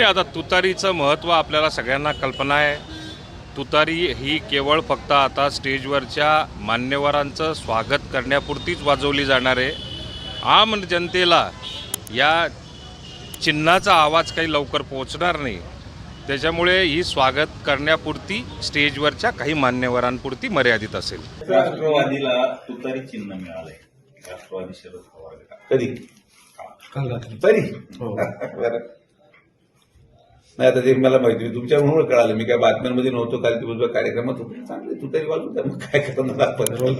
नाही आता तुतारीचं महत्त्व आपल्याला सगळ्यांना कल्पना आहे. तुतारी ही केवळ फक्त आता स्टेजवरच्या मान्यवरांचं स्वागत करण्यापुरतीच वाजवली जाणार आहे. आम जनतेला या चिन्हाचा आवाज काही लवकर पोहोचणार नाही. त्याच्यामुळे ही स्वागत करण्यापुरती स्टेजवरच्या काही मान्यवरांपुरती मर्यादित असेल. राष्ट्रवादीला तुतारी चिन्ह मिळालंय. राष्ट्रवादी शरद पवार. कधी? तरी. बरं. नाही आता ते मला माहिती नाही. तुमच्यामुळे कळालं. मी काय बातम्यांमध्ये नव्हतो काल दिवसभर कार्यक्रमात होतो. चांगले तुतारी वाजू द्या. मग काय करणार आपण? रोहित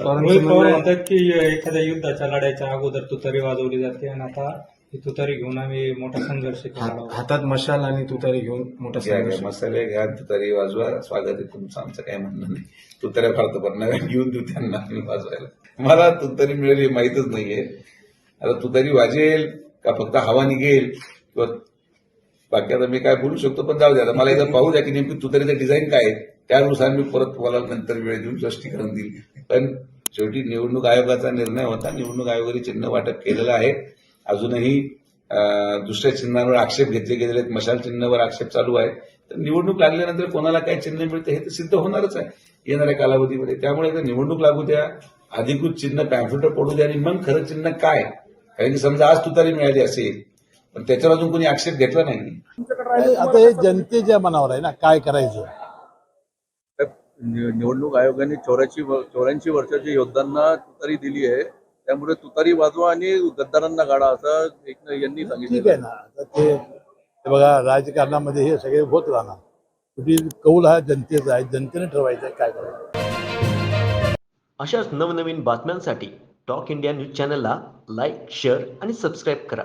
पवार म्हणतात की एखाद्या युद्धाच्या लढाईच्या अगोदर तुतारी वाजवली जाते आणि आता ही तुतारी घेऊन आम्ही मोठा संघर्ष केला. हातात मशाल आणि तुतारी घेऊन मोठा संघर्ष. घ्या, मसाले घ्या तुतारी वाजवा. स्वागत आहे तुमचं. आमचं काय म्हणणं नाही. तुताऱ्या फार तर पण नव्या घेऊन देऊ त्यांना आणि वाजवायला. मला तुतारी मिळेल हे माहीतच नाहीये. आता तुतारी वाजेल का फक्त हवा निघेल? किंवा बाकी आता मी काय बोलू शकतो पण जाऊ द्या मला एकदा पाहू द्या की नेमकी तुतारीचं डिझाईन काय आहे. त्यानुसार मी परत तुम्हाला नंतर वेळ देऊन स्पष्टीकरण देईल. पण शेवटी निवडणूक आयोगाचा निर्णय होता. निवडणूक आयोगाने चिन्ह वाटप केलेलं आहे. अजूनही दुसऱ्या चिन्हांवर आक्षेप घेतले गेलेले आहेत. मशाल चिन्हावर आक्षेप चालू आहे. तर निवडणूक लागल्यानंतर कोणाला काय चिन्ह मिळतं हे तर सिद्ध होणारच आहे येणाऱ्या कालावधीमध्ये. त्यामुळे निवडणूक लागू द्या. अधिकृत चिन्ह पॅम्फलेटर पडू द्या. आणि मग खरं चिन्ह काय? कारण की समजा आज तुतारी मिळाली असेल पण त्याच्यावर अजून कोणी आक्षेप घेतला नाही. आता हे जनतेच्या मनावर आहे ना काय करायचं? निवडणूक आयोगाने चौऱ्याऐंशी चौऱ्याऐंशी वर्षाच्या योद्धांना तुतारी दिली आहे. त्यामुळे तुतारी वाजवा आणि गद्दारांना गाडा असं एक यांनी ठीक आहे सांगितलं ना ते बघा राजकारणामध्ये हे सगळे होत राहणार. शेवटी कौल हा जनतेचा आहे जनतेने ठरवायचा आहे काय करायचं? अशाच नवनवीन बातम्यांसाठी टॉक इंडिया न्यूज चॅनलला लाईक शेअर आणि सबस्क्राईब करा.